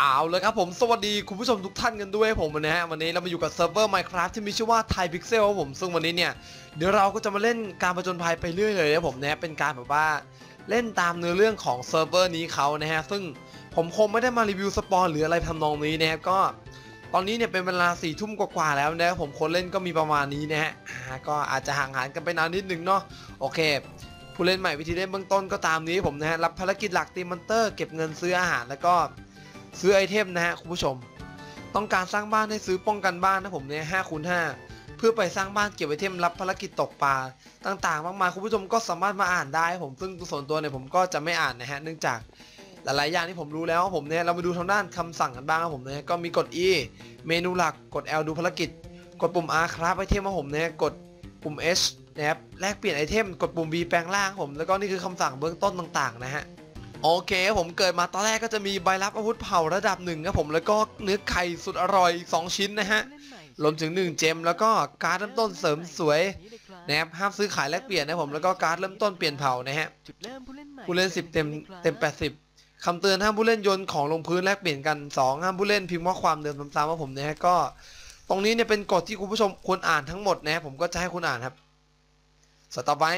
เอาเลยครับผมสวัสดีคุณผู้ชมทุกท่านกันด้วยผมวันนี้ฮะวันนี้เรามาอยู่กับเซิร์ฟเวอร์ Minecraft ที่มีชื่อว่า Thai Pixel ครับผมซึ่งวันนี้เนี่ยเดี๋ยวเราก็จะมาเล่นการผจญภัยไปเรื่อยเลยนะผมนะเป็นการแบบว่าเล่นตามเนื้อเรื่องของเซิร์ฟเวอร์นี้เขานะฮะซึ่งผมคงไม่ได้มารีวิวสปอนหรืออะไรทำนองนี้นะครับก็ ตอนนี้เนี่ยเป็นเวลาสี่ทุ่มกว่าๆแล้วนะครับผมคนเล่นก็มีประมาณนี้นะฮะก็อาจจะห่างหายกันไปนานนิดนึงเนาะโอเคผู้เล่นใหม่วิธีเล่นเบื้องต้นก็ตามนี้ผมนะฮะรับภารกิจหลักตีมอนเตอร์เก็บเงินซื้ออาหารแล้วก็ ซื้อไอเทมนะฮะคุณผู้ชม ต้องการสร้างบ้านให้ซื้อป้องกันบ้านนะผมเนี่ยห้าคูณห้าเพื่อไปสร้างบ้านเก็บไอเทมรับภารกิจตกปลาต่างๆ มากมายคุณผู้ชมก็สามารถมาอ่านได้ผมซึ่งส่วนตัวเนี่ยผมก็จะไม่อ่านนะฮะเนื่องจากหลายๆอย่างที่ผมรู้แล้วผมเนี่ยเรามาดูทางด้านคำสั่งกันบ้างครับผมเนี่ยก็มีกด E เมนูหลักกด L ดูภารกิจ กดปุ่ม R ครับไอเทมของผมเนี่ยกดปุ่ม H นะครับแลกเปลี่ยนไอเทม กดปุ่ม V แปลงร่างผมแล้วก็นี่คือคำสั่งเบื้องต้นต่างๆ นะฮะ โอเคผมเกิดมาตอนแรกก็จะมีใบรับอาวุธเผาระดับหนึ่งครับผมแล้วก็เนื้อไข่สุดอร่อยสองชิ้นนะฮะรวมถึง 1 เจม แล้วก็การ์ดเริ่มต้นเสริมสวยนะครับห้ามซื้อขายแลกเปลี่ยนนะผมแล้วก็การ์ดเริ่มต้นเปลี่ยนเผานะฮะผู้เล่นใหม่ผู้เล่น10 เต็มเต็ม 80คำเตือนห้ามผู้เล่นโยนของลงพื้นแลกเปลี่ยนกัน 2 ห้ามผู้เล่นพิมพ์ข้อความเดิมซ้ำๆว่าผมนะฮะก็ ตรงนี้เนี่ยเป็นกฎที่คุณผู้ชมควรอ่านทั้งหมดนะฮะผมก็จะให้คุณอ่านครับสต็อปไว้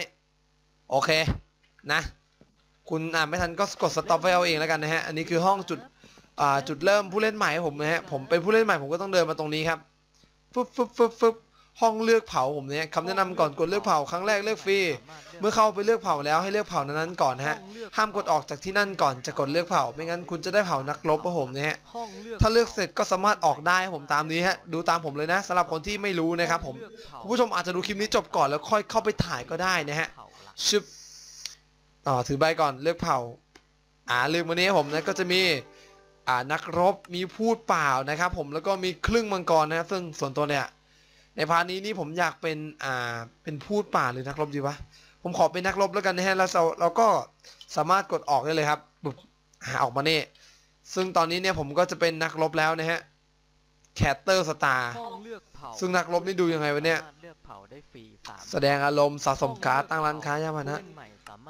โอเคนะ คุณอ่านไม่ทันก็กดสต็อปไว้เอาเองแล้วกันนะฮะ อันนี้คือห้องจุดอ่าจุดเริ่มผู้เล่นใหม่ผมนะฮะ ผมเป็นผู้เล่นใหม่ผมก็ต้องเดินมาตรงนี้ครับฟึบฟึบฟึบฟึบห้องเลือกเผาผมเนี่ยคำแนะนำก่อนกดเลือกเผาครั้งแรกเลือกฟรี เมื่อเข้าไปเลือกเผาแล้วให้เลือกเผานั้นๆก่อนนะฮะ ห้ามกดออกจากที่นั่นก่อนจะกดเลือกเผา ไม่งั้นคุณจะได้เผานักรบครับผมนะฮะห้องเลือกถ้าเลือกเสร็จก็สามารถออกได้ครับผมตามนี้ฮะ ดูตามผมเลยนะสำหรับคนที่ไม่รู้นะครับผมคุณผู้ชมอาจจะดูคลิปนี้จบก่อนแล้วค่อยเข้าไปถ่ายก็ได้นะฮะเผาละชึบ ต่อถือใบก่อนเลือกเผาอ่าเลือกมานี้ครับผมนะก็จะมีอ่านักรบมีพูดเปล่านะครับ ผมแล้วก็มีครึ่งมังกรนะฮะซึ่งส่วนตัวเนี่ยในพาร์ทนี้นี่ผมอยากเป็นอ่าเป็นพูดป่าหรือนักรบดีวะผมขอเป็นนักรบแล้วกันนะฮะแล้วเราเราก็สามารถกดออกได้เลยครับปุ๊บหาออกมาเนี่ยซึ่งตอนนี้เนี่ยผมก็จะเป็นนักรบแล้วนะฮะแคตเตอร์สตาร์ห้องเลือกเผาซึ่งนักรบนี่ดูยังไงวะเนี่ยสามารถเลือกเผาได้ฟรีสามแสดงอารมณ์สะสมการ์ดตั้งร้านค้ายามานะ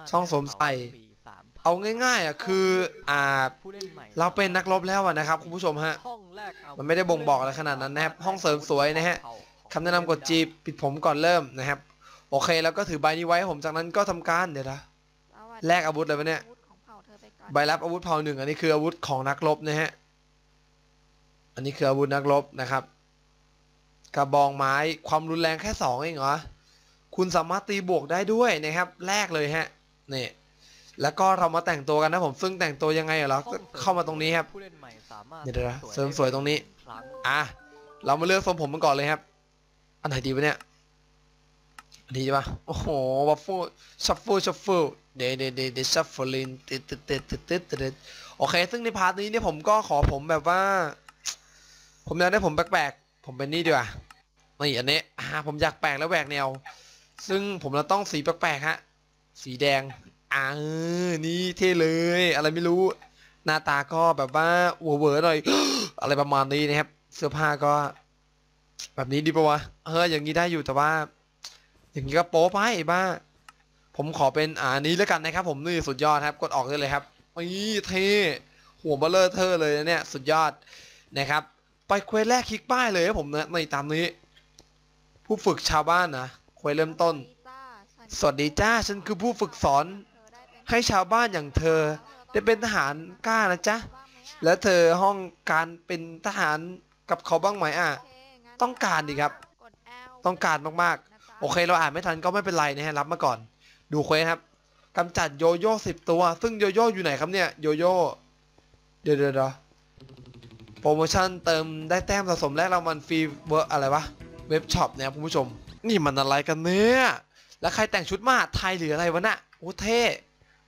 ผู้เล่ใหม่สามารถช่องสวมใส่เลือกเผาได้ฟรีสามเอาง่ายๆอะคืออ่าผู้เล่นใหม่เราเป็นนักรบแล้วอะนะครับคุณผู้ชมฮะห้องแรกเอามันไม่ได้บ่งบอกอะไรขนาดนั้นนะครับห้องเสริมสวยนะฮะคำแนะนำกดจีปิดผมก่อนเริ่มนะครับ โอเคแล้วก็ถือใบนี้ไว้ผมจากนั้นก็ทำการเดี๋ยวนะแลกอาวุธเลยวะเนี่ยอาวุธของเผ่าเธอไปก่อนใบรับอาวุธเผ่าหนึ่งอันนี้คืออาวุธของนักรบนะฮะอันนี้คืออาวุธนักรบนะครับกระบองไม้ความรุนแรงแค่สองเองเหรอคุณสามารถตีบวกได้ด้วยนะครับแรกเลยฮะ นี่แล้วก็เรามาแต่งตัวกันนะผมซึ่งแต่งตัวยังไงเหรอก็เข้ามาตรงนี้ครับผู้เล่นใหม่สามารถเดี๋ยวๆนะเสริมสวยตรงนี้ครั้งอะเรามาเลือกทรงผมกันก่อนเลยครับ อันไหนดีวะเนี่ยอันนี้ใช่ปะโอ้โหวัฟเฟิลชัฟเฟิลชัฟเฟิลเดเดเดเดชัฟเฟิลินติดติดติดติดติดติดโอเค ซึ่งในพาร์ทนี้เนี่ยผมก็ขอผมแบบว่า ผมอยากได้ผมแปลกๆผมเป็นนี่ดีกว่านี่อันนี้อ่าผมอยากแปลกแล้วแหวกแนว ซึ่งผมจะต้องสีแปลกๆฮะ สีแดงอ่าเอนี่เท่เลย อะไรไม่รู้ หน้าตาก็แบบว่าเวอร์ๆหน่อย อะไรประมาณนี้นะครับ เสื้อผ้าก็ แบบนี้ดีปะวะเอออย่างนี้ได้อยู่แต่ว่า อย่างนี้ก็โป๊ไปไอ้บ้า ผมขอเป็นอ่านี้แล้วกันนะครับ ผมนี่สุดยอดครับ กดออกได้เลยครับนี่เท่หัวเบลเลอร์เธอเลยนะเนี่ยสุดยอดนะครับ ไปเควสแรกคลิกป้ายเลยครับผมนะในตามนี้ ผู้ฝึกชาวบ้านนะเควสเริ่มต้น สวัสดีจ้าฉันคือผู้ฝึกสอน ให้ชาวบ้านอย่างเธอ ได้เป็นทหารกล้านะจ๊ะ แล้วเธอห้องการเป็นทหารกับเขาบ้างไหมอะ ต้องการดิครับ ต้องการมากๆ โอเคเราอ่านไม่ทันก็ไม่เป็นไรนะฮะรับมาก่อน ดูเควสครับกำจัดโยโย่สิบตัว ซึ่งโยโย่อยู่ไหนครับเนี่ยโยโย่เดี๋ยวเดี๋ยวโปรโมชั่นเติมได้แต้มสะสมแลกรางวัลฟรีเวอร์อะไรวะเว็บช็อปเนี่ยคุณผู้ชม นี่มันอะไรกันเนี่ย แล้วใครแต่งชุดมาไทยหรืออะไรวะน่ะโอ้เท่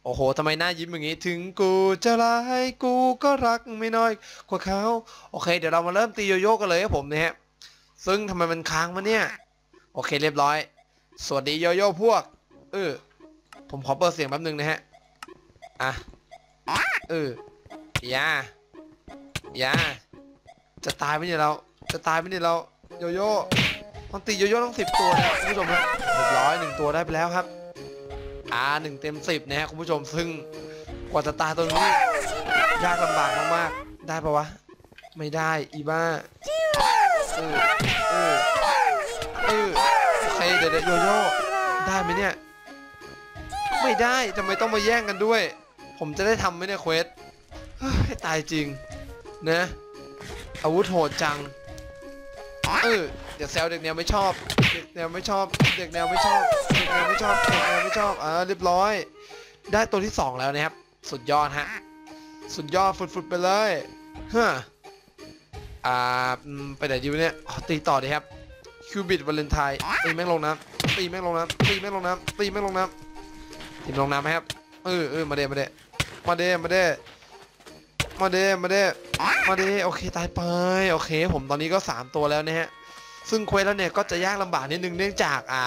โอ้โหทำไมหน้ายิ้มอย่างนี้ ถึงกูจะร้ายกูก็รักไม่น้อยกว่าเขาโอเค เดี๋ยวเรามาเริ่มตีโยโย่กันเลยครับผมนะฮะซึ่งทำไมมันค้างมาเนี่ย โอเคเรียบร้อย สวัสดีโยโย่พวก เออ ผมขอเปิดเสียงแป๊บนึงนะฮะ อะ เอออย่าอย่าจะตายไหมเนี่ยเรา จะตายไหมเนี่ยเรา โยโย่ ต้องตีโยโย่ต้องสิบตัวนะคุณผู้ชมครับเรียบร้อยหนึ่งตัวได้ไปแล้วครับอ่าหนึ่งเต็มสิบนะฮะคุณผู้ชมซึ่งกว่าจะตายตัวนี้ยากลำบากมากได้ปะวะ ไม่ได้อีบ้าเออเออเออโอเคเดี๋ยวเดี๋ยวโยโย่ได้ไหมเนี่ย ไม่ได้ทำไมต้องมาแย่งกันด้วย ผมจะได้ทำไหมเนี่ยเควสให้ตายจริงนะอาวุธโหดจัง เออเดี๋ยวแซวเด็กแนวไม่ชอบ เด็กแนวไม่ชอบ เด็กแนวไม่ชอบ เด็กแนวไม่ชอบ เด็กแนวไม่ชอบ อ่าเรียบร้อย ได้ตัวที่สองแล้วนะครับ สุดยอดฮะ สุดยอดฟุดๆไปเลยฮะอ่าไปไหนดีวะเนี่ยตีต่อดีครับคิวบิดวาเลนไทน์ตีแม่งลงน้ำตีแม่งลงน้ำตีแม่งลงน้ำตีแม่งลงน้ำตีลงน้ำไหมครับเออเออมาเด้มาเด้มาเด้มาเด้ มาเด้มาเด้มาเด้โอเคตายไปโอเค ผมตอนนี้ก็ 3 ตัวแล้วนะฮะซึ่งเควสแล้วเนี่ยก็จะยากลำบากนิดนึงเนื่องจากอ่า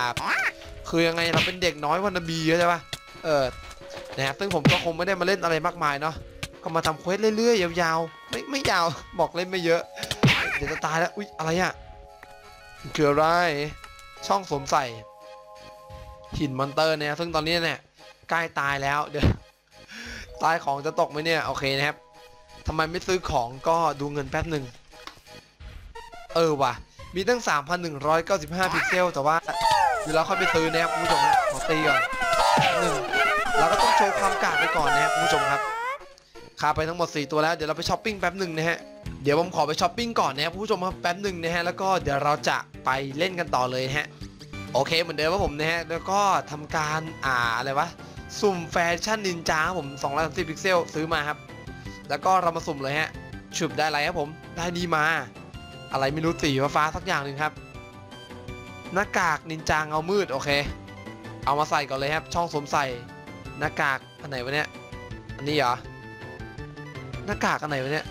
คือยังไงเราเป็นเด็กน้อยวันนบีใช่ปะเออนะครับซึ่งผมก็คงไม่ได้มาเล่นอะไรมากมายเนาะก็มาทำเควสเรื่อยๆยาวๆไม่ไม่ยาวบอกเล่นไม่เยอะ เดี๋ยวจะตายแล้วอุ๊ยอะไรอะคืออะไรช่องสวมใส่หินมอนเตอร์เนี่ยซึ่งตอนนี้เนี่ยใกล้ตายแล้วเดี๋ยวตายของจะตกไหมเนี่ยโอเคนะครับ ทำไมไม่ซื้อของก็ดูเงินแป๊บหนึ่ง เออว่ะ มีตั้ง 3,195 พิกเซล แต่ว่าเดี๋ยวเราค่อยไปซื้อนะครับคุณผู้ชมขอตีก่อนหนึ่งเราก็ต้องโชว์ความกากไปก่อนนะครับคุณผู้ชมครับคาไปทั้งหมด 4 ตัวแล้ว เดี๋ยวเราไปช้อปปิ้งแป๊บหนึ่งนะฮะ เดี๋ยวผมขอไปช้อปปิ้งก่อนนะครับคุณผู้ชมครับแป๊บหนึ่งนะฮะ แล้วก็เดี๋ยวเราจะไปเล่นกันต่อเลยะฮะ โอเคเหมือนเดิมว่าผมนะฮะ แล้วก็ทำการอ่าอะไรวะ สุ่มแฟชั่นนินจาครับผม230พิกเซลซื้อมาครับ แล้วก็เรามาสุ่มเลยฮะฉุบได้อะไรครับผม ได้นี่มา อะไรไม่รู้สีฟ้าสักอย่างหนึ่งครับ หน้ากากนินจาเงามืดโอเค เอามาใส่ก่อนเลยครับ ช่องสวมใส่ หน้ากากอันไหนวะเนี่ย อันนี้เหรอ หน้ากากอันไหนวะเนี่ย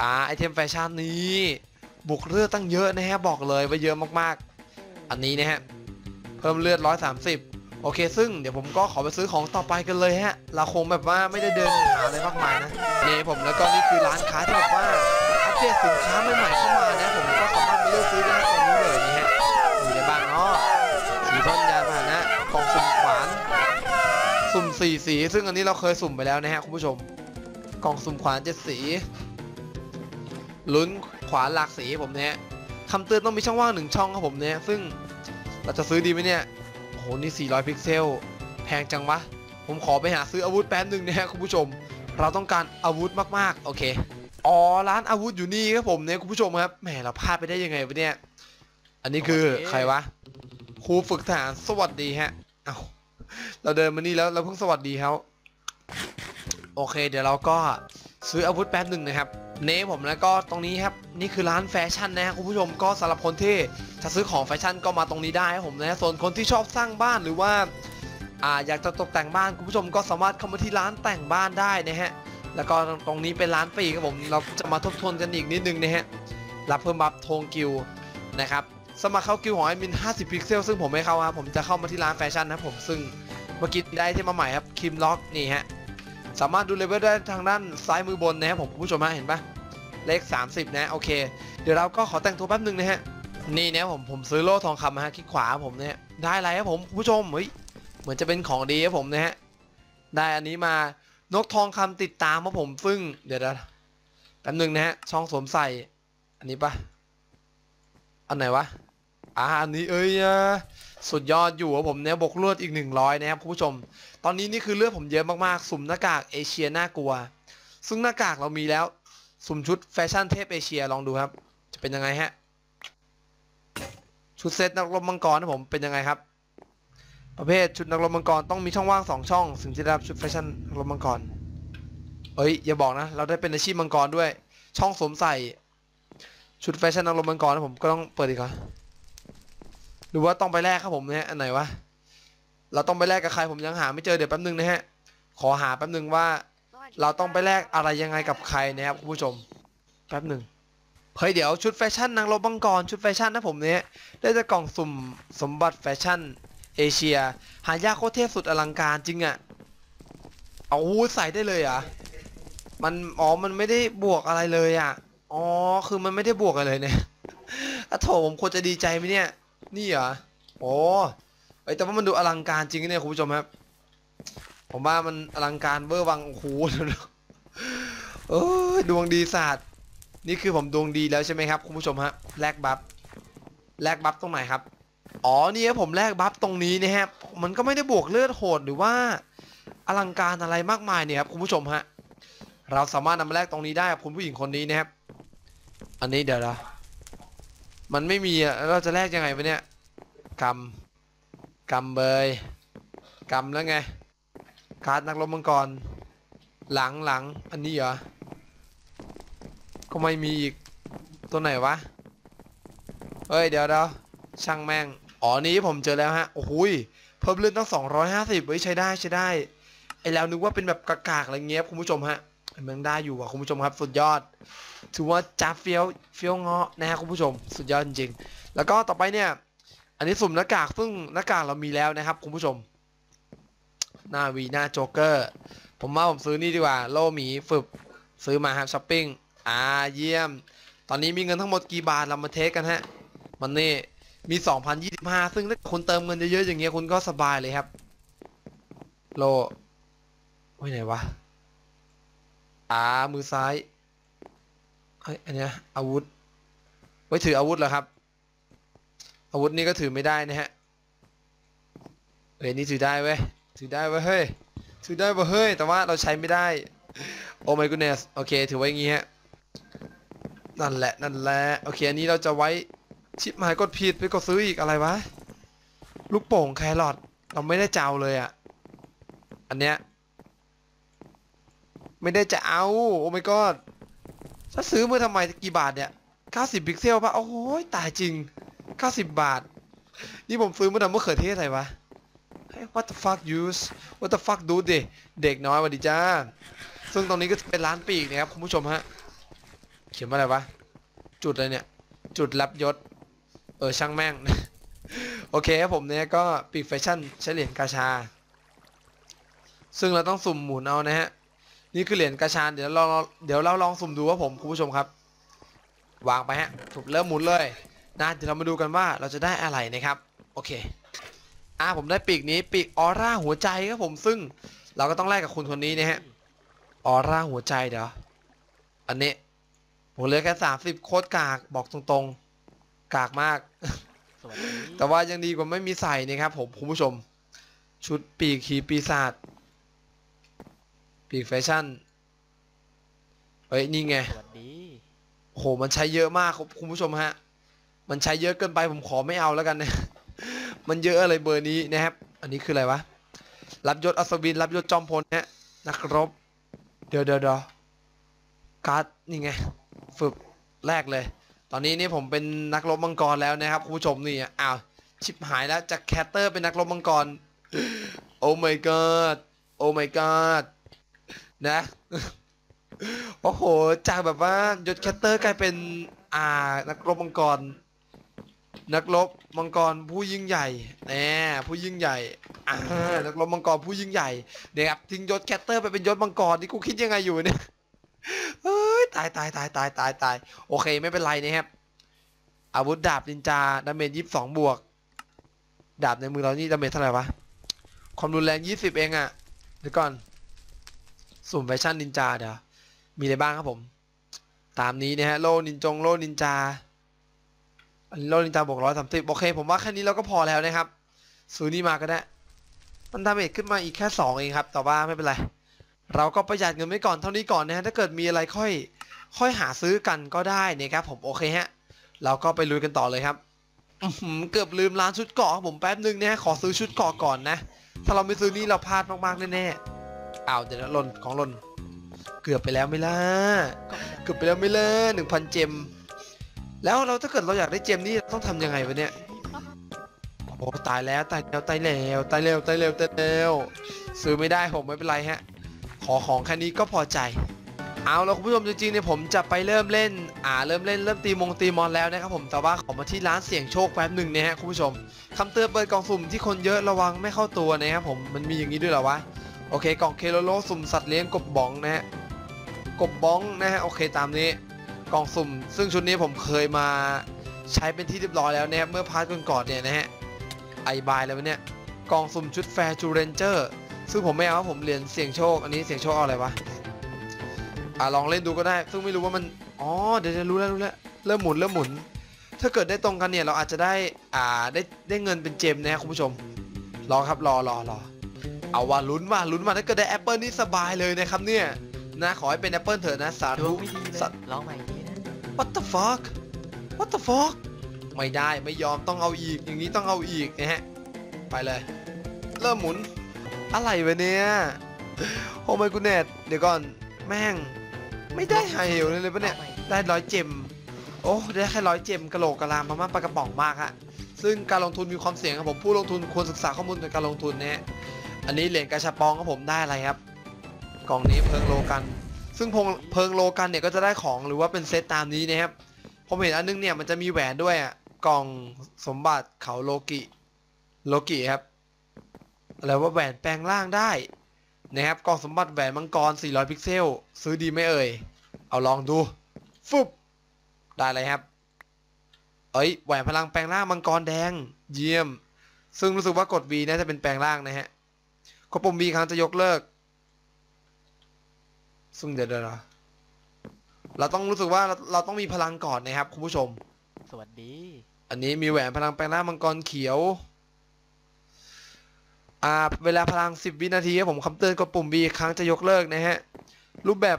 อ่าไอเทมแฟชั่นนี้บุกเลือดตั้งเยอะนะฮะบอกเลยว่าเยอะมากๆ อันนี้นะฮะ เพิ่มเลือด 130 โอเค ซึ่งเดี๋ยวผมก็ขอไปซื้อของต่อไปกันเลยฮะ เราคงแบบว่าไม่ได้เดินหาอะไรมากมายนะนี่ผมแล้วก็นี่คือร้านค้าที่แบบว่าอัปเดตสินค้าใหม่ๆเข้ามานะ ผมก็สามารถไปเลือกซื้อได้ตรงนี้เลยนี่ฮะมีอะไรบ้างเนาะสีพ่นยานพาหนะกล่องสุ่มขวาน สุ่มสี่สี ซึ่งอันนี้เราเคยสุ่มไปแล้วนะฮะคุณผู้ชม กล่องสุ่มขวานเจ็ดสีลุ้นขวานหลากสีผมเนี่ยคำเตือนต้องมีช่องว่างหนึ่งช่องครับผมเนี่ยซึ่งเราจะซื้อดีไหมเนี่ย หนี่ 400 พิกเซล แพงจังวะ ผมขอไปหาซื้ออาวุธแป๊บหนึ่งนะฮะคุณผู้ชม เราต้องการอาวุธมากๆ โอเค อ๋อ ร้านอาวุธอยู่นี่ครับผมเนี่ยคุณผู้ชมครับ แหม เราพลาดไปได้ยังไงวะเนี่ย อันนี้คือโอเคใครวะ ครูฝึกทหาร สวัสดีฮะ เอ้า เราเดินมานี่แล้วเราเพิ่งสวัสดีเขาโอเค เดี๋ยวเราก็ซื้ออาวุธแป๊บหนึ่งนะครับ เน้ผมแล้วก็ตรงนี้ครับนี่คือร้านแฟชั่นนะครับคุณผู้ชมก็สำหรับคนที่จะซื้อของแฟชั่นก็มาตรงนี้ได้ครับผมนะส่วนคนที่ชอบสร้างบ้านหรือว่าอ่าอยากจะตกแต่งบ้านคุณผู้ชมก็สามารถเข้ามาที่ร้านแต่งบ้านได้นะฮะแล้วก็ตรงนี้เป็นร้านฟรีครับผมเราจะมาทบทวนกันอีกนิดนึงนะฮะรับเพิ่มบัฟทงกิลนะครับสมัครเข้ากิลของแอดมิน 50 พิกเซลซึ่งผมไม่เข้าครับผมจะเข้ามาที่ร้านแฟชั่นนะครับผมซึ่งเมื่อกี้ได้ที่มาใหม่ครับคิมล็อกนี่ฮะ สามารถดูเลเวลได้ทางด้านซ้ายมือบนนะครับผมคุณผู้ชมฮะเห็นปะเลข 30 นะโอเค เดี๋ยวเราก็ขอแต่งตัวแป๊บหนึ่งนะฮะนี่นะผมผมซื้อโล่ทองคำมาฮะคลิกขวาผมเนี่ยได้อะไรครับผมคุณผู้ชมเฮ้ยเหมือนจะเป็นของดีครับผมนะฮะได้อันนี้มานกทองคำติดตามครับผมซึ่งเดี๋ยวนะแป๊บหนึ่งนะฮะช่องสวมใส่ อันนี้ปะอันไหนวะอ่าอันนี้เอ้ยสุดยอดอยู่ครับผมเนี่ยบกเลือดอีก 100 นะครับคุณผู้ชม ตอนนี้นี่คือเลือดผมเยอะมากๆ สุ่มหน้ากากเอเชียน่ากลัว ซึ่งหน้ากากเรามีแล้ว สุ่มชุดแฟชั่นเทพเอเชียลองดูครับ จะเป็นยังไงฮะ ชุดเซตนักรบมังกรนะผมเป็นยังไงครับ ประเภทชุดนักรบมังกรต้องมีช่องว่างสองช่องถึงจะได้รับชุดแฟชั่นนักรบมังกร เอ้ยอย่าบอกนะ เราได้เป็นอาชีพมังกรด้วย ช่องสวมใส่ชุดแฟชั่นนักรบมังกรนะผมก็ต้องเปิดอีกเหรอหรือว่าต้องไปแลกครับผมเนี่ยอันไหนวะ เราต้องไปแลกกับใครผมยังหาไม่เจอเดี๋ยวแป๊บนึงนะฮะ ขอหาแป๊บนึงว่า เราต้องไปแลกอะไรยังไงกับใครนะครับคุณผู้ชมแป๊บหนึ่งเฮ้ยเดี๋ยวชุดแฟชั่นนางรบบังกรชุดแฟชั่นนะผมเนี่ยได้จากกล่องสุ่มสมบัติแฟชั่นเอเชีย หายากโคตรเทพสุดอลังการจริงอะ่ะเอาหูใส่ได้เลยเหรอะมันอ๋อมันไม่ได้บวกอะไรเลยอะ่ะอ๋อคือมันไม่ได้บวกอะไรเลยเนี่ยอะโถผมควรจะดีใจไหมเนี่ย นี่เหรอโอ้ เอ้ยแต่ว่ามันดูอลังการจริงเนี่ยคุณผู้ชมครับ ผมว่ามันอลังการเวอร์วังโอ้โหเดี๋ยวนะเอ้ยดวงดีศาสตร์นี่คือผมดวงดีแล้วใช่ไหมครับคุณผู้ชมฮะแลกบัฟแลกบัฟตรงไหนครับ อ๋อนี่ครับผมแลกบัฟตรงนี้นะครับมันก็ไม่ได้บวกเลือดโหดหรือว่าอลังการอะไรมากมายเนี่ยครับคุณผู้ชมฮะเราสามารถนำมาแลกตรงนี้ได้กับคุณผู้หญิงคนนี้นะครับ อันนี้เดี๋ยวนะมันไม่มีอะเราจะแลกยังไงวะเนี่ยกำ กำเบยกำแล้วไงการ์ดนักรบมังกร หลังหลังอันนี้เหรอ ก็ไม่มีอีก ตัวไหนวะเฮ้ย เดี๋ยวเดี๋ยวช่างแม่ง อ๋อ นี้ผมเจอแล้วฮะ โอ้โหยเพิ่มเลือดตั้ง 250 เฮ้ย ใช้ได้ใช้ได้ ไอแล้วนึกว่าเป็นแบบกากๆอะไรเงี้ยคุณผู้ชมฮะมันได้อยู่ว่ะคุณผู้ชมครับ สุดยอด ถือว่าจ้าเฟี้ยวเฟี้ยวเงาะนะฮะคุณผู้ชม สุดยอดจริงๆแล้วก็ต่อไปเนี่ย นนี้สุ่มหน้ากากซึ่งหน้ากากเรามีแล้วนะครับ คุณผู้ชม หน้าวีหน้าโจ๊กเกอร์ ผมว่าผมซื้อนี่ดีกว่า โลหมีฝึกซื้อมาครับช้อปปิ้ง อ่าเยี่ยม ตอนนี้มีเงินทั้งหมดกี่บาท เรามาเทสกันฮะ มันนี่มี 2,025 ซึ่งถ้าคุณเติมเงินเยอะๆอย่างเงี้ยคุณก็สบายเลยครับ โลไว้ไหนวะ อ่า มือซ้ายเฮ้ยอันเนี้ยอาวุธ ไว้ถืออาวุธเหรอครับ อาวุธนี่ก็ถือไม่ได้นะฮะเอ้ยนี่ถือได้เว้ยถือได้เว้ยเฮ้ยถือได้เว้ยเฮ้ยแต่ว่าเราใช้ไม่ได้โอ้ my goodness โอเคถือไว้อย่างงี้ฮะนั่นแหละนั่นแหละโอเคอันนี้เราจะไว้ชิปหายกดผิดไปกดซื้ออีกอะไรวะลูกโป่งแครอทเราไม่ได้จะเอาเลยอะอันเนี้ยไม่ได้จะเอาโอ้ my god ถ้าซื้อมาทำไมกี่บาทเนี่ย90พิกเซลปะโอ้โหตายจริง 90บาท นี่ผมซื้อมาทำมะเขือเทศอะไรวะเฮ้ย what the fuck use what the fuck do ดิเด็กน้อยสวัสดีจ้า ซึ่งตรงนี้ก็เป็นร้านปีกนะครับคุณผู้ชมฮะ เขียนว่าอะไรวะ จุดอะไรเนี่ย จุดรับยศ เออช่างแม่ง โอเคครับผมเนี่ยก็ปีกแฟชั่นใช้เหรียญกาชา ซึ่งเราต้องสุ่มหมุนเอานะฮะ นี่คือเหรียญกาชาเดี๋ยวเราเดี๋ยวเราลองสุ่มดูว่าผมคุณผู้ชมครับ วางไปฮะถูกเริ่มหมุนเลย นะเดี๋ยวเรามาดูกันว่าเราจะได้อะไรนะครับ โอเคอ่าผมได้ปีกนี้ปีกออร่าหัวใจครับผมซึ่งเราก็ต้องแลกกับคุณคนนี้นะฮะออร่าหัวใจเดี๋ยวอันนี้ผมเหลือแค่สามสิบโคตรกากบอกตรงๆ กากมากสวัสดีแต่ว่ายังดีกว่าไม่มีใส่นะครับผมคุณผู้ชม ชุดปีกขีปีศาจปีกแฟชั่นเฮ้ยนี่ไงสวัสดีโอ้โหมันใช้เยอะมากครับคุณผู้ชมฮะ มันใช้เยอะเกินไปผมขอไม่เอาแล้วกันนะมันเยอะอะไรเบอร์นี้นะครับ อันนี้คืออะไรวะ รับยศอัศวิน รับยศจอมพลนะฮะนักรบ เดี๋ยวเดี๋ยวเดี๋ยวการ์ดนี่ไง ฝึกแรกเลย ตอนนี้นี่ผมเป็นนักรบมังกรแล้วนะครับคุณผู้ชมนี่อ้าวชิบหายแล้วจากแคตเตอร์เป็นนักรบมังกร โอ้ my god โอ้ my god นะโอ้โห จากแบบว่ายศแคตเตอร์กลายเป็น อ่า นักรบมังกร นักรบมังกรผู้ยิ่งใหญ่แน่ผู้ยิ่งใหญ่อ่านักรบมังกรผู้ยิ่งใหญ่เนี่ยครับทิ้งยศแคตเตอร์ไปเป็นยศมังกรนี่กูคิดยังไงอยู่เนี่ยเฮ้ยตายตายตายตายตายตายโอเคไม่เป็นไรนะครับอาวุธดาบนินจาดาเมจยี่สิบสองบวก ดาบในมือเรานี่ดาเมจเท่าไหร่วะความรุนแรงยี่สิบเองอะเดี๋ยวก่อนสุ่มแฟชั่นนินจาเดี๋ยวมีอะไรบ้างครับผม ตามนี้นะฮะโลนินจงโลนินจาอันนี้ โลนินจาบวกร้อยสามสิบโอเค ผมว่าแค่นี้เราก็พอแล้วนะครับซื้อนี่มาก็ได้ มันดาเมจขึ้นมาอีกแค่สองเองครับ แต่ว่าไม่เป็นไร เราก็ประหยัดเงินไว้ก่อนเท่านี้ก่อนนะฮะถ้าเกิดมีอะไรค่อย ค่อยหาซื้อกันก็ได้นะครับผมโอเคฮะ เราก็ไปลุยกันต่อเลยครับเกือบลืมร้านชุดเกาะผมแป๊บนึงนะฮะขอซื้อชุดเกาะก่อนนะ ถ้าเราไม่ซื้อนี่เราพลาดมากๆแน่ๆอ้าวเดี๋ยวนะหล่นของหล่นเกือบไปแล้วไม่ล่ะเกือบไปแล้วไม่ล่ะหนึ่งพันเจม แล้วเราถ้าเกิดเราอยากได้เจมนี่ต้องทำยังไงวะเนี่ยโอ้ตายแล้วตายแล้วตายแล้วตายแล้วตายแล้วตายแล้วซื้อไม่ได้ผมไม่เป็นไรฮะ ขอของแค่นี้ก็พอใจ เอาแล้วคุณผู้ชมจริงๆเนี่ยผมจะไปเริ่มเล่น อ่าเริ่มเล่นเริ่มตีมงตีมอนแล้วนะครับผมแต่ว่าขอมาที่ร้านเสี่ยงโชคแป๊บหนึ่งนะฮะคุณผู้ชมคำเตือนเปิดกล่องสุ่มที่คนเยอะระวังไม่เข้าตัวนะครับผมมันมีอย่างนี้ด้วยเหรอวะโอเคกล่องเคโลโลสุ่มสัตว์เลี้ยงกบบ้องนะฮะกบบ้องนะฮะโอเคตามนี้ กล่องสุ่ม ซึ่งชุดนี้ผมเคยมาใช้เป็นที่เรียบร้อยแล้วนะครับเมื่อพาร์ทก่อนๆเนี่ยนะฮะไอบายแล้วเนี่ยกล่องสุ่มชุดแฟร์จูเรนเจอร์ซึ่งผมไม่เอาครับผมเหรียญเสี่ยงโชค อันนี้เสี่ยงโชคเอาอะไรวะอะลองเล่นดูก็ได้ ซึ่งไม่รู้ว่ามันอ๋อเดี๋ยวจะรู้แล้วรู้แล้วเริ่มหมุนเริ่มหมุน ถ้าเกิดได้ตรงกันเนี่ยเราอาจจะได้อ่าได้ได้เงินเป็นเจมนะครับคุณผู้ชมรอครับรอรอรอเอาว่าลุ้นว่าลุ้นว่าถ้าเกิดได้แอปเปิลนี่สบายเลยนะครับเนี่ยนะขอให้เป็นแอปเปิลเถอะนะสาดธุวงไม่ดีเลยสัตว์ร้องใหม่ดีนะ What the fuck What the fuck ไม่ได้ไม่ยอมต้องเอาอีก อย่างนี้ต้องเอาอีกนะฮะ ไปเลย เริ่มหมุน อะไรวะเนี่ยโอ้ไม่กูเนตเดี๋ยวก่อน แม่ง ไม่ได้ไฮเฮลเลยเลยปะเนี่ย ได้ร้อยเจม โอ้ได้แค่ร้อยเจมกะโหลกกะลามมาม่าปลากระป๋องมากฮะซึ่งการลงทุนมีความเสี่ยงครับผมผู้ลงทุนควรศึกษาข้อมูลในการลงทุนนะฮะอันนี้เหรียญกาชาปองครับผมได้อะไรครับ กล่องนี้เพิงโลกัน ซึ่งพงเพิงโลกันเนี่ยก็จะได้ของหรือว่าเป็นเซตตามนี้นะครับผมเห็นอันนึงเนี่ยมันจะมีแหวนด้วยอะกล่องสมบัติเขาโลกิโลกิครับอะไรว่าแหวนแปลงร่างได้นะครับกล่องสมบัติแหวนมังกร 400 พิกเซล ซื้อดีไหมเอ่ย เอาลองดูฟึบได้เลยครับ เอ้ยแหวนพลังแปลงร่างมังกรแดง เยี่ยม ซึ่งรู้สึกว่ากด V น่าจะเป็นแปลงร่างนะฮะกดปุ่ม V ครั้งจะยกเลิก ซึ่งเดี๋ยวเดี๋ยวนะเราต้องรู้สึกว่าเราเราต้องมีพลังก่อนนะครับคุณผู้ชม สวัสดี อันนี้มีแหวนพลังแปลงร่างมังกรเขียว อ่า เวลาพลัง 10 วินาทีครับผมคำเตือนกดปุ่ม B อีกครั้งจะยกเลิกนะฮะ รูปแบบ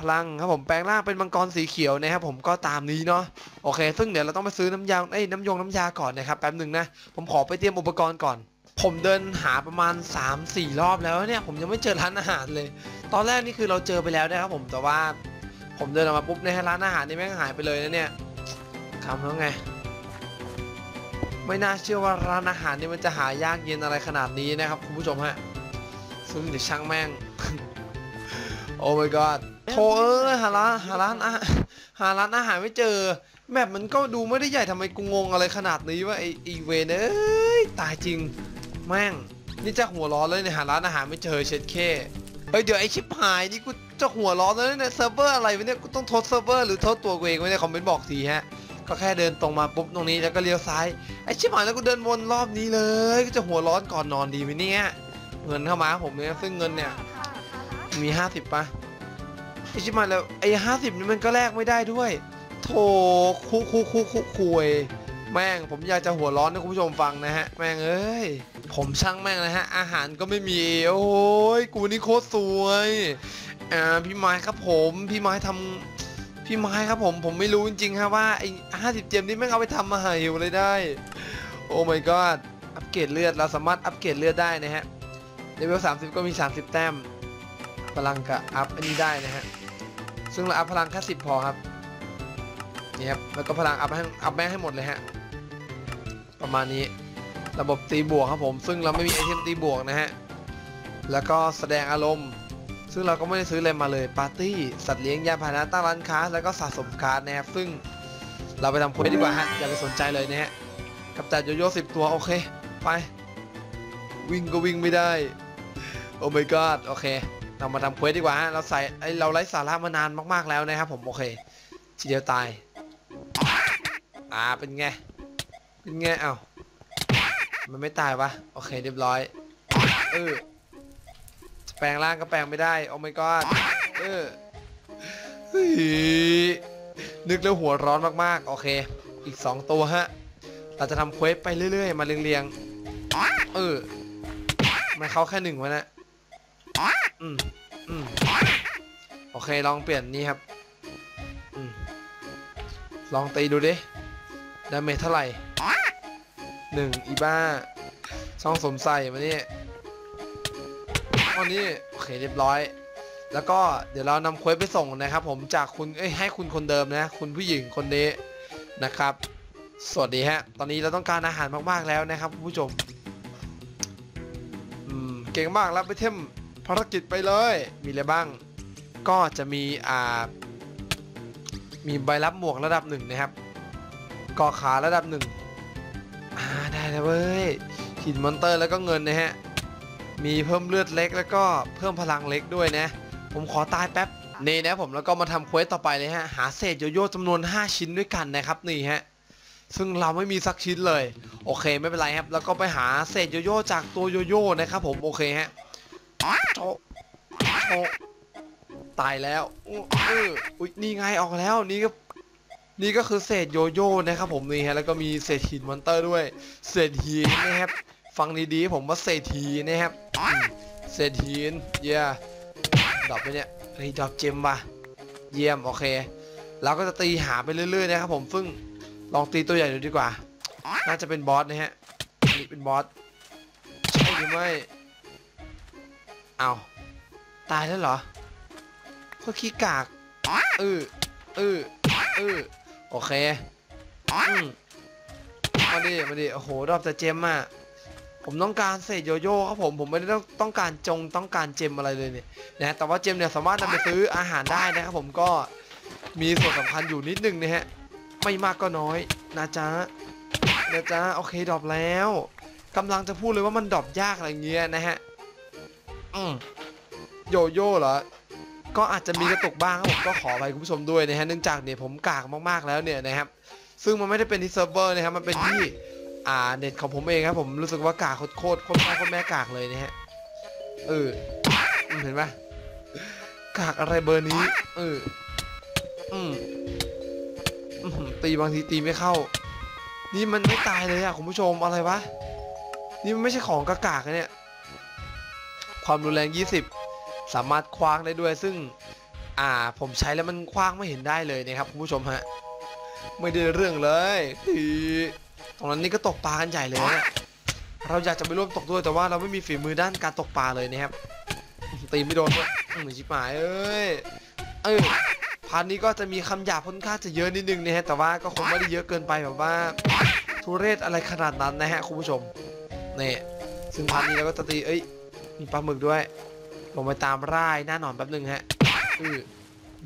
พลังครับผมแปลงร่างเป็นมังกรสีเขียวนะครับผมก็ตามนี้เนาะโอเค ซึ่งเดี๋ยวเราต้องไปซื้อน้ำยาเอ้ยน้ำยงน้ำยาก่อนนะครับแป๊บหนึ่งนะ ผมขอไปเตรียมอุปกรณ์ก่อน ผมเดินหาประมาณ 3-4 รอบแล้วเนี่ยผมยังไม่เจอร้านอาหารเลย ตอนแรกนี่คือเราเจอไปแล้วนะครับผมแต่ว่าผมเดินออกมาปุ๊บเนี่ยร้านอาหารนี่แม่งหายไปเลยนะเนี่ยทำแล้วไง ไม่น่าเชื่อว่าร้านอาหารนี่มันจะหายากเย็นอะไรขนาดนี้นะครับคุณผู้ชมฮะซึ่งเดี๋ยวช่างแม่ง โอ้ my god โถเอ้ยหาร้านหาร้านอาหารหาร้านอาหารไม่เจอแมปมันก็ดูไม่ได้ใหญ่ทำไมกูงงอะไรขนาดนี้วะไอไอเวนเอ้ยตายจริง แม่ง นี่จะหัวร้อนเลยเนี่ยหาร้านอาหารไม่เจอเช็ดเคเฮ้ยเดี๋ยวไอชิปหายนี่กูจะหัวร้อนแล้วเนี่ยเซิร์ฟเวอร์อะไรวะเนี่ยกูต้องโทษเซิร์ฟเวอร์หรือโทษตัวกูเองวะเนี่ยคอมเมนต์บอกทีฮะก็แค่เดินตรงมาปุ๊บตรงนี้แล้วก็เลี้ยวซ้ายไอชิปหายแล้วกูเดินวนรอบนี้เลยก็จะหัวร้อนก่อนนอนดีไหมเนี่ยเงินเข้ามาผมเนี่ยซึ่งเงินเนี่ยมีห้าสิบปะไอชิปหายแล้วไอห้าสิบนี่มันก็แลกไม่ได้ด้วย โถคุคุคุคุคุย แม่งผมอยากจะหัวร้อนให้คุณผู้ชมฟังนะฮะ แม่งเอ้ย ผมช่างแม่งนะฮะ อาหารก็ไม่มี โอ้ยกูนี่โคตรสวยอ่าพี่ไม้ครับผมพี่ไม้ทำพี่ไม้ครับผมผมไม่รู้จริงๆครับว่าไอ้ห้าสิบเจมนี่แม่งเอาไปทำอาหารหิวเลยได้ โอ้ my god อัปเกรดเลือดเราสามารถอัปเกรดเลือดได้นะฮะเลเวล30ก็มี30แต้มพลังกับอัพอันนี้ได้นะฮะซึ่งเราอัพพลังแค่10พอครับนี่ครับแล้วก็พลังอัพให้อัพแม่งให้หมดเลยฮะ ประมาณนี้ ระบบตีบวกครับผม ซึ่งเราไม่มีไอเทมตีบวกนะฮะ แล้วก็แสดงอารมณ์ ซึ่งเราก็ไม่ได้ซื้ออะไรมาเลย ปาร์ตี้ สัตว์เลี้ยง ยาพาหนะตั้งร้านค้า แล้วก็สะสมการ์ดนะครับ ซึ่งเราไปทำเควสดีกว่าฮะ อย่าไปสนใจเลยนะฮะ กับจัดโยโย่สิบตัว โอเค ไป วิ่งก็วิ่งไม่ได้ โอ้ my god โอเค เรามาทำเควสดีกว่าฮะ เราใส่ไอเราไร้สาระมานานมากๆแล้วนะครับผม โอเค ทีเดียวตาย อ่า เป็นไง เป็นไงเอ้ามันไม่ตายวะโอเคเรียบร้อยเออแปลงร่างก็แปลงไม่ได้โอ้ my god เออเฮ้ยนึกแล้วหัวร้อนมากๆ โอเค อีก 2 ตัวฮะ เราจะทำเควสไปเรื่อยๆ มาเรียงๆ เออมันเขาแค่หนึ่งวะนะอืมอืมโอเค ลองเปลี่ยนนี่ครับอืมลองตีดูดิดาเมจเท่าไหร่ หนึ่งอีบ้า ช่องสมใส่มานี่อันนี้โอเคเรียบร้อย แล้วก็เดี๋ยวเรานำเควสไปส่งนะครับ ผมจากคุณเอ้ยให้คุณคนเดิมนะ คุณผู้หญิงคนนี้นะครับ สวัสดีฮะ ตอนนี้เราต้องการอาหารมากๆแล้วนะครับคุณผู้ชมอืมเก่งมากรับไปเทมภารกิจไปเลย มีอะไรบ้าง ก็จะมีอ่า มีใบรับหมวกระดับหนึ่งนะครับกาะขาระดับหนึ่ง แล้วเว้ยหินมอนเตอร์แล้วก็เงินนะฮะ มีเพิ่มเลือดเล็กแล้วก็เพิ่มพลังเล็กด้วยนะ ผมขอตายแป๊บนี่นะผมแล้วก็มาทำเควสต่อไปเลยฮะ หาเศษโยโย่จำนวน 5 ชิ้นด้วยกันนะครับนี่ฮะซึ่งเราไม่มีสักชิ้นเลย โอเคไม่เป็นไรครับ แล้วก็ไปหาเศษโยโย่จากตัวโยโย่นะครับผมโอเคฮะโชะโชะตายแล้วอุ้ยนี่ไงออกแล้วนี่ก็ นี่ก็คือเศษโยโย่นะครับผมนี่ฮะแล้วก็มีเศษหินมอนเตอร์ด้วย เศษหินนะครับฟังดีๆผมว่าเศษหินนะครับเศษหินเยี่ยดรอปไปเนี่ยเฮ้ยดรอปเจมว่ะเยี่ยมโอเคเราก็จะตีหาไปเรื่อยๆนะครับผมซึ่งลองตีตัวใหญ่ดูดีกว่า น่าจะเป็นบอสนะฮะนนี่เป็นบอสใช่หรือไม่เอาตายแล้วเหรอพวกขี้กากเออเออเออ โอเคอืมมาดิมาดิโอ้โหรอบแต่เจมอะผมต้องการเศษโยโย่ครับผมผมไม่ได้ต้องต้องการจงต้องการเจมอะไรเลยเนี่ยนะแต่ว่าเจมเนี่ยสามารถนำไปซื้ออาหารได้นะครับผมก็มีส่วนสำคัญอยู่นิดนึงนะฮะไม่มากก็น้อยนะจ๊ะนะจ๊ะโอเคดรอปแล้วกำลังจะพูดเลยว่ามันดรอปยากอะไรเงี้ยนะฮะอืมโยโย่เหรอ ก็อาจจะมีกระตุกบ้างครับผมก็ขออภัยคุณผู้ชมด้วยนะฮะเนื่องจากเนี่ยผมกากมากๆแล้วเนี่ยนะครับซึ่งมันไม่ได้เป็นที่เซิร์ฟเวอร์นะครับมันเป็นที่อ่าเน็ตของผมเองครับผมรู้สึกว่ากากโคตรโคตรโคตรพ่อโคตรแม่กากเลยนะฮะเออเห็นปะกากอะไรเบอร์นี้เอออืมตีบางทีตีไม่เข้า นี่มันไม่ตายเลยอะคุณผู้ชมอะไรวะนี่มันไม่ใช่ของกากากๆนะเนี่ย ความรุนแรง 20 สามารถคว้างได้ด้วย ซึ่งอ่าผมใช้แล้วมันคว้างไม่เห็นได้เลยนะครับคุณผู้ชมฮะไม่ได้เรื่องเลยอีตรงนั้นนี่ก็ตกปลากันใหญ่เลยนะเราอยากจะไปร่วมตกด้วยแต่ว่าเราไม่มีฝีมือด้านการตกปลาเลยนะครับตีไม่โดนด้วยอืมชิบหายเอ้ยเออพาร์ทนี้ก็จะมีคำหยาบค่อนข้างจะเยอะนิดนึงนะฮะแต่ว่าก็คงไม่ได้เยอะเกินไปแบบว่าทุเรศอะไรขนาดนั้นนะฮะคุณผู้ชมนี่ซึ่งพาร์ทนี้เราก็จะตีเอ้ยมีปลาหมึกด้วย ลงไปตามร่ายหน้าหนอนแป๊บนึงฮะ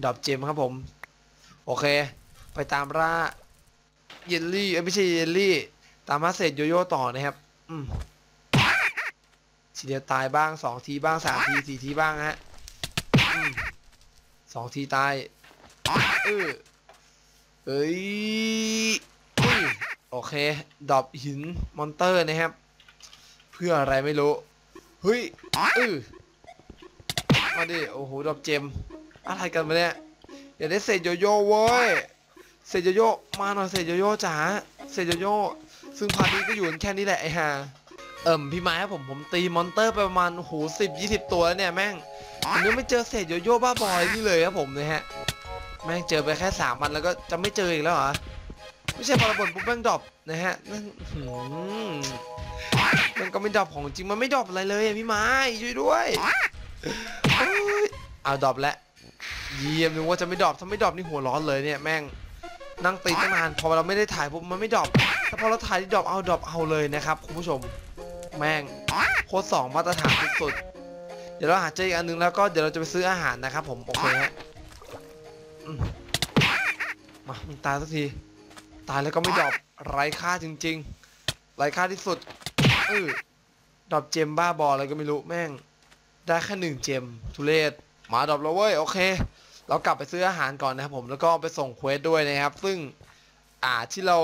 ดอบเจมครับผม โอเค ไปตามร่าเยลลี่เอ้ยไม่ใช่เยลลี่ ตามมาเศษโยโย่ต่อนะครับ อืมทีเดียวตายบ้างสองทีบ้างสามทีสี่ทีบ้างฮะสองทีตายเออเอ้ยอุ้ยโอเคดอบหินมอนเตอร์นะครับ เพื่ออะไรไม่รู้เฮ้ยเออ มาดิ โอ้โหดอกเจม อะไรกันมาเนี่ย อย่าได้เศษโยโย่เว้ย เศษโยโย่ มาหน่อยเศษโยโย่จ๋า เศษโยโย่ ซึ่งพาร์ทนี้ก็อยู่แค่นี้แหละไอ้ห่า เอิ่มพี่ไม้ครับผม ผมตีมอนเตอร์ไปประมาณโอ้โหสิบยี่สิบตัวแล้วเนี่ยแม่งผมยังไม่เจอเศษโยโย่บ้าบอยนี่เลยครับผมนะฮะ แม่งเจอไปแค่สามวันแล้วก็จะไม่เจออีกแล้วเหรอ ไม่ใช่พอระเบิดปุ๊บแม่งดรอปนะฮะนั่นหืมมันก็ไม่ดรอปของจริงมันไม่ดรอปอะไรเลยพี่ไม้ช่วยด้วย เอาดรอปแล้วเยี่ยมนึกว่าจะไม่ดรอปถ้าไม่ดรอปนี่หัวร้อนเลยเนี่ยแม่งนั่งตีตั้งนานพอเราไม่ได้ถ่ายปุ๊บมันไม่ดรอปแต่พอเราถ่ายที่ดรอปเอาดรอปเอาเลยนะครับคุณผู้ชมแม่งโคตรสองมาตรฐานสุดๆเดี๋ยวเราหาเจออีกอันนึงแล้วก็เดี๋ยวเราจะไปซื้ออาหารนะครับ ผมโอเคฮะมมามึงตายสักทีตายแล้วก็ไม่ดรอปไร้ค่าจริง ๆ ไร้ค่าที่สุดเออดรอปเจมบ้าบออะไรก็ไม่รู้แม่ง ได้แค่หนึ่งเจมทุเรศมาดรอปแล้วเว้ยโอเค เรากลับไปซื้ออาหารก่อนนะครับผมแล้วก็ไปส่งเควสด้วยนะครับ ซึ่งอ่าที่เรา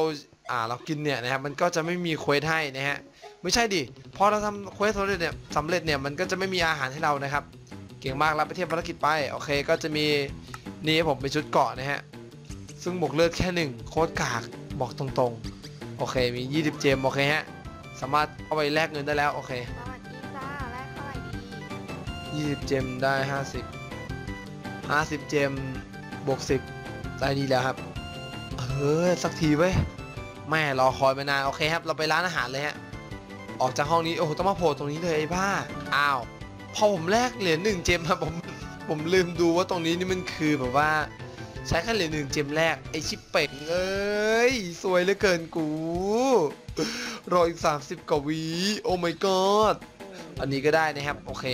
อ่าเรากินเนี่ยนะครับมันก็จะไม่มีเควสให้นะฮะไม่ใช่ดิพอเราทำเควสสำเร็จเนี่ยสำเร็จเนี่ยมันก็จะไม่มีอาหารให้เรานะครับ เก่งมากรับไปเทียบภารกิจไปโอเค ก็จะมีนี่ผมเป็นชุดเกาะนะฮะซึ่งบวกเลือดแค่หนึ่งโคตรกากบอกตรงๆ โอเคมี 20 เจมโอเคฮะสามารถเอาไปแลกเงินได้แล้วโอเค ดี20เจมได้50 50เจมบวก10ได้ดีแล้วครับเออสักทีเว้ยแม่รอคอยมานานโอเคครับ เราไปร้านอาหารเลยฮะออกจากห้องนี้โอ้โหต้องมาโผล่ตรงนี้เลยไอ้บ้าอ้าวพอผมแลกเหรียญหนึ่งเจมครับผมผมลืมดูว่าตรงนี้นี่มันคือแบบว่าใช้แค่เหรียญหนึ่งเจมแรกไอชิปเป่งเอ้ยสวยเหลือเกินกูรออีก 30กว่าวีโอ้ my god อันนี้ก็ได้นะครับ โอเค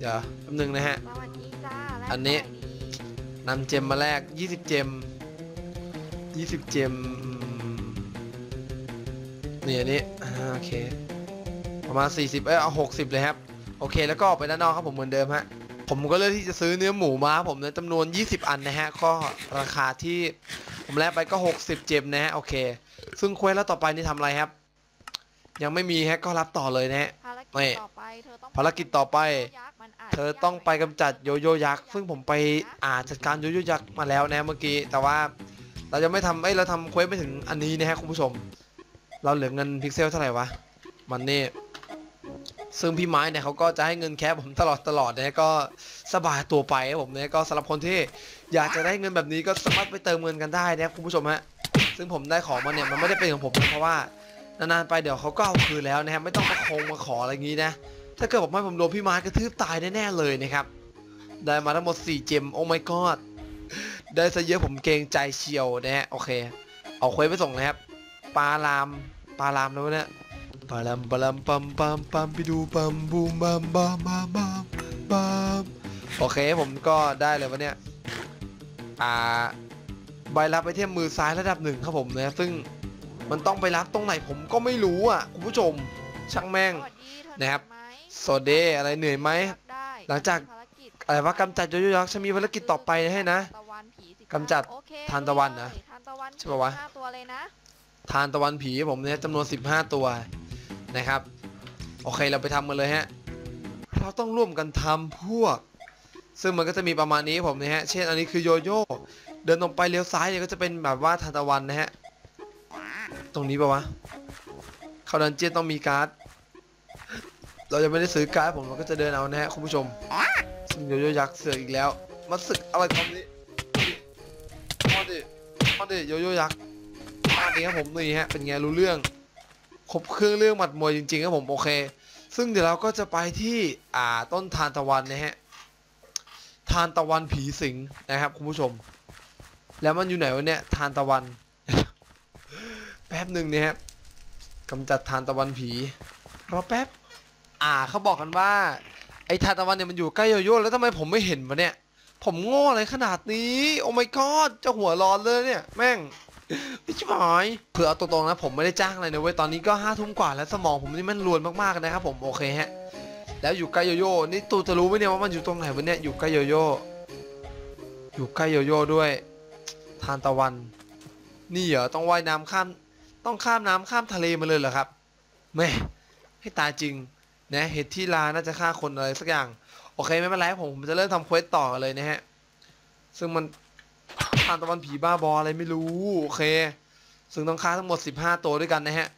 เดี๋ยวแป๊บนึงนะฮะ สวัสดีจ้าแรกอันนี้เท่าไหร่ดีนำเจมมาแลก20 เจม 20 เจมนี่อันนี้อ่าโอเค ประมาณ 40 เอ้ยเอา60 เลยครับ โอเค แล้วก็ออกไปด้านนอกครับผมเหมือนเดิมฮะ ผมก็เลือกที่จะซื้อเนื้อหมูมาครับผมในจำนวน 20 อันนะฮะ ก็ราคาที่ผมแลกไปก็ 60 เจมนะฮะ โอเค ซึ่งเควสแล้วต่อไปนี่ทำอะไรครับ ยังไม่มีฮะ ก็รับต่อเลยนะฮะ ภารนี่ต่อไปเธอต้องภารกิจต่อไป ยักษ์มันอาจ เธอต้องไปกำจัดโยโย่ยักษ์ซึ่งผมไปอ่านจัดการโยโย่ยักษ์มาแล้วนะเมื่อกี้ แต่ว่าเราจะไม่ทำเอ้ยเราทำเควสไปถึงอันนี้นะฮะคุณผู้ชม เราเหลือเงินพิกเซลเท่าไหร่วะ มันนี่ ซึ่งพี่ไม้เนี่ยเขาก็จะให้เงินแคปผมตลอดตลอดนะก็สบายตัวไปครับผมเนี่ยก็สำหรับคนที่อยากจะได้เงินแบบนี้ก็สามารถไปเติมเงินกันได้นะคุณผู้ชมฮะ ซึ่งผมได้ของมาเนี่ยมันไม่ได้เป็นของผมนะเพราะว่านานๆไปเดี๋ยวเขาก็เอาคืนแล้วนะครับไม่ต้องมาคงมาขออะไรอย่างนี้นะ ถ้าเกิดผมให้ผมโดนพี่ไม้กระทืบตายแน่ๆเลยนะครับ ได้มาทั้งหมด 4 เจม โอ้ my god ได้ซะเยอะผมเกรงใจเชียวนะฮะ โอเค เอาเควสไปส่งนะครับปลาลามปลาลามแล้วะเนี่ยปลาลามปลาลามปัมปัมปัมไปดูปัมบูมบัมบัมบัมบัมบัมโอเคผมก็ได้เลยวะเนี่ย อ่า ใบรับไอเทมมือซ้ายระดับหนึ่งครับผมนะซึ่งมันต้องไปรับตรงไหนผมก็ไม่รู้อะ คุณผู้ชม ช่างแม่งนะครับ เหอยไหมโซเดอะไรเหนื่อยไหมรับได้หลังจากภารกิจอะไรว่ากำจัดโยโย่ยักษ์ฉันมีภารกิจต่อไปให้นะทานตะวันผีสิกำจัดโอเคทานตะวันนะเลยทานตะวันใช่ปะวะห้าตัวเลยนะทานตะวันผีผมเนี่ยจำนวน 15 ตัวนะครับ โอเคเราไปทำกันเลยฮะ เราต้องร่วมกันทำพวก ซึ่งมันก็จะมีประมาณนี้ผมนะฮะ เช่นอันนี้คือโยโย่เดินตรงไปเลี้ยวซ้ายเนี่ยก็จะเป็นแบบว่าทานตะวันนะฮะ ตรงนี้ปะวะ เข้าดันเจียนต้องมีการ์ด เราจะไม่ได้ซื้อการ์ดผมเราก็จะเดินเอานะฮะคุณผู้ชมซึ่งโยโย่ยักษ์เสือกอีกแล้ว มาศึกอะไรตอนนี้มาดิมาดิโยโย่ยักษ์มาดิครับผมนี่ฮะเป็นไงรู้เรื่องครบเครื่องเรื่องหมัดมวยจริงๆครับผมโอเค ซึ่งเดี๋ยวเราก็จะไปที่อ่าต้นทานตะวันนะฮะทานตะวันผีสิงนะครับคุณผู้ชม แล้วมันอยู่ไหนวะเนี่ยทานตะวัน แป๊บหนึ่งเนี่ยครับกำจัดทานตะวันผีรอแป๊บ อ่าเขาบอกกันว่า ไอ้ทานตะวันเนี่ยมันอยู่ใกล้โยโย่แล้วทำไมผมไม่เห็นวะเนี่ย ผมโง่อะไรขนาดนี้ โอ้ my god จะหัวร้อนเลยเนี่ย แม่งไม่ชิบหายเผื่อเอาตรงๆนะผมไม่ได้จ้างอะไรนะเว้ยตอนนี้ก็ห้าทุ่มกว่าแล้วสมองผมนี่มันรวนมากๆนะครับผมโอเคฮะ แล้วอยู่ใกล้โยโย่นี่ตูจะรู้ไหมเนี่ยว่ามันอยู่ตรงไหนวะเนี่ยอยู่ใกล้โยโย่อยู่ใกล้โยโย่ด้วย ทานตะวัน นี่เหรอต้องว่ายน้ำข้ามต้องข้ามน้ำข้ามทะเลมาเลยเหรอครับแม่ให้ตายจริง นะเหตุที่ลาน่าจะฆ่าคนอะไรสักอย่าง โอเคไม่เป็นไรผมผมจะเริ่มทำเควสต่อกันเลยนะฮะ ซึ่งมันทานตะวันผีบ้าบออะไรไม่รู้ โอเค ซึ่งต้องฆ่าทั้งหมด 15 ตัวด้วยกันนะฮะ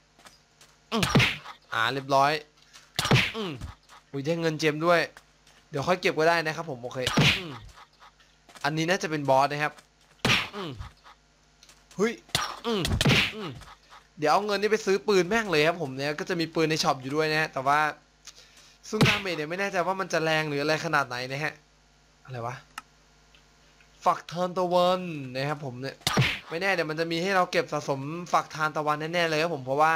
อ่าเรียบร้อย อืมอุ้ยได้เงินเจมด้วย เดี๋ยวค่อยเก็บก็ได้นะครับผมโอเคอืมอันนี้น่าจะเป็นบอสนะครับอืมเฮ้ยอืมอืมเดี๋ยวเอาเงินนี้ไปซื้อปืนแม่งเลยครับผมเนี่ยก็จะมีปืนในช็อปอยู่ด้วยนะฮะแต่ว่า ซึ่งดาเมจเนี่ยไม่แน่ใจว่ามันจะแรงหรืออะไรขนาดไหนนะฮะ อะไรวะฝักทานตะวันนะครับผมเนี่ยไม่แน่เดี๋ยวมันจะมีให้เราเก็บสะสมฝักทานตะวันแน่ๆเลยครับผมเพราะว่า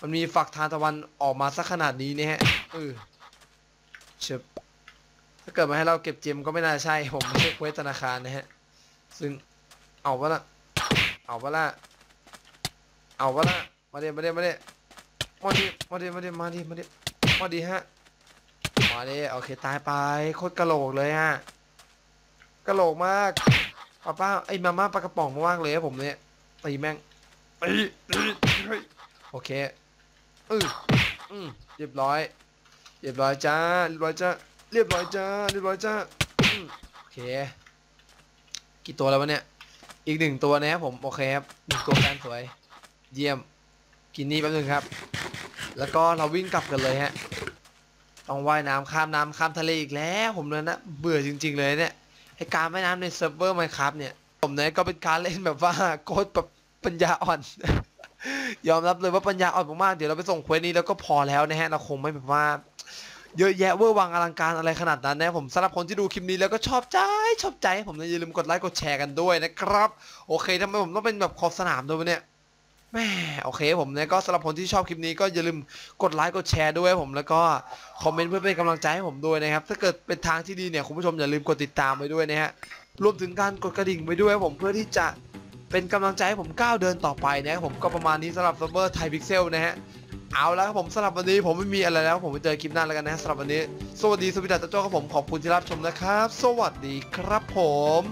มันมีฝักทานตะวันออกมาสักขนาดนี้เนี่ยฮะเออเชบถ้าเกิดมาให้เราเก็บเจมก็ไม่น่าใช่ผมไม่ใช่เควสธนาคารนะฮะซึ่งเอาวะละเอาวะละเอาวะละมาเดี๋ยวมาเดี๋ยวมาเดี๋ยวมาดิมาเดี๋ยวมาดีมาดิมาเดี๋ยวมาดิฮะ มาดิโอเคตายไปโคตรกะโหลกเลยฮะกะโหลกมากป้าป้าไอ้มาม่าปลากระป๋องมากเลยผมเนี่ยตีแม่งตีโอเคอืออืมเรียบร้อย เรียบร้อยจ้าเรียบร้อยจ้าเรียบร้อยจ้าเรียบร้อยจ้าโอเค กี่ตัวแล้ววะเนี่ย อีกหนึ่งตัวนะครับผมโอเคครับหนึ่งตัวแฟนสวย เยี่ยม กินนี่แป๊บนึงครับ แล้วก็เราวิ่งกลับกันเลยฮะ ต้องว่ายน้ำข้ามน้ำข้ามทะเลอีกแล้ว ผมเลยนะเบื่อจริง ๆ เลยเนี่ยไอการว่ายน้ำในเซิร์ฟเวอร์ไมครับเนี่ย ผมเนี่ยก็เป็นการเล่นแบบว่าโคตรแบบปัญญาอ่อน ยอมรับเลยว่าปัญญาอ่อนมากๆเดี๋ยวเราไปส่งเควสนี้แล้วก็พอแล้วนะฮะเราคงไม่แบบว่าเยอะแยะเวอร์วังอลังการอะไรขนาดนั้นนะผมสำหรับคนที่ดูคลิปนี้แล้วก็ชอบใจชอบใจ ผมอย่าลืมกดไลค์กดแชร์กันด้วยนะครับ โอเคทำไมผมต้องเป็นแบบขอบสนามด้วยเนี่ย แม่โอเคผมเนี่ยก็สำหรับคนที่ชอบคลิปนี้ก็อย่าลืมกดไลค์กดแชร์ด้วยผมแล้วก็คอมเมนต์เพื่อเป็นกำลังใจให้ผมด้วยนะครับ ถ้าเกิดเป็นทางที่ดีเนี่ยคุณผู้ชมอย่าลืมกดติดตามไว้ด้วยนะฮะรวมถึงการกดกระดิ่งไว้ด้วยผมเพื่อที่จะเป็นกำลังใจให้ผมก้าวเดินต่อไปนะครับผมก็ประมาณนี้สำหรับซิร์ฟเวอร์ไทยพิกเซลนะฮะเอาแล้วครับผมสำหรับวันนี้ผมไม่มีอะไรแล้ว ผมไปเจอคลิปหน้าแล้วกันนะสำหรับวันนี้ สวัสดีสวัสดีจ้าจ้ครับผมขอบคุณที่รับชมนะครับ สวัสดีครับผม